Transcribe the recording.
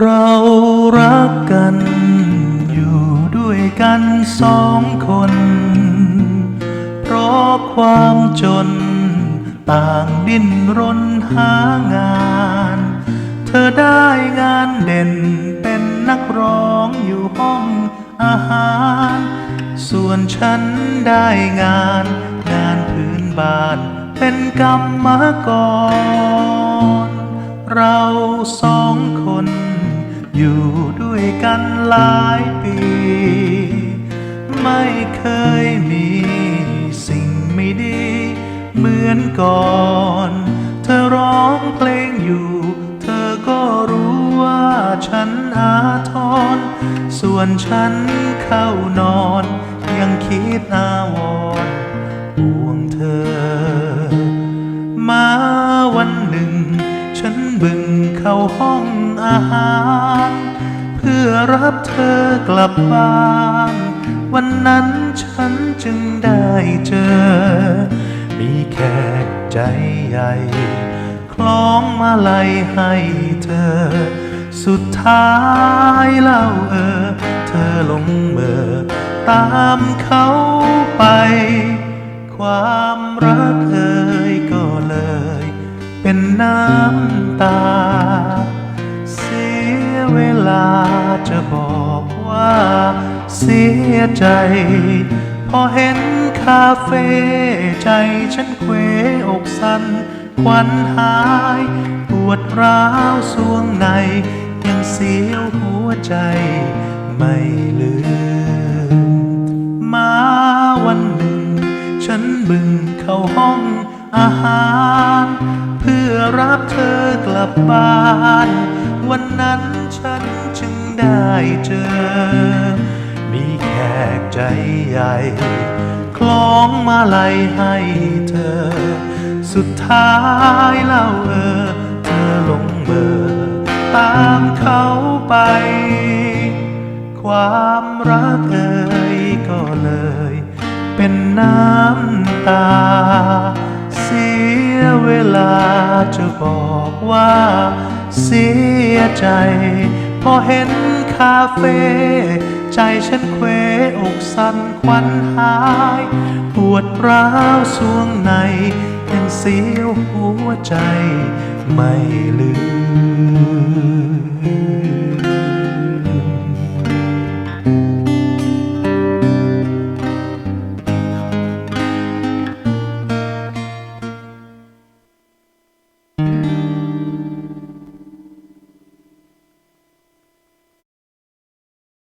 เรารักกัน อยู่ด้วยกันสองคน เพราะความจน ต่างดิ้นรนหางาน เธอได้งานเด่นเป็นนักร้องอยู่ห้องอาหาร ส่วนฉันได้งาน งานพื้นบ้าน เป็นกรรมกรเราสองคน อยู่ด้วยกันหลายปี ไม่เคยมีสิ่งไม่ดี เหมือนก่อน เธอร้องเพลงอยู่ เธอก็รู้ว่าฉันอาทรส่วนฉันเข้านอน ยังคิดอาว ฉันบึงเข้าห้องอาหาร เพื่อรับเธอกลับบ้าน วันนั้นฉันจึงได้เจอ มีแขกใจใหญ่ คล้องมาลัยให้เธอ สุดท้ายเล่าเออ เธอลงเมอตามเขาไป ความรักเธอ นน้ำตา เสียเวลาจะบอกว่า เสียใจ พอเห็นคาเฟ่ใจฉันเควอกสั่นควันหายปวดร้าวสวงใน ยังเสียวหัวใจไม่ลืม มาวันหนึ่ง ฉันบึงเข้าห้อง อาหาร เพื่อรับเธอกลับบ้าน วันนั้นฉันจึงได้เจอ มีแขกใจใหญ่ คล้องมาลัยให้เธอ สุดท้ายเล่าเออ เธอลงเบอร์ตามเขาไป ความรักเอ่ยก็เลย เป็นน้ำตาเสียเวลา จะบอกว่า เสียใจ พอเห็นคาเฟ่ใจฉันเควอกสั่นควันหาย ปวดร้าวสวงใน ยังเสียวหัวใจไม่ลืม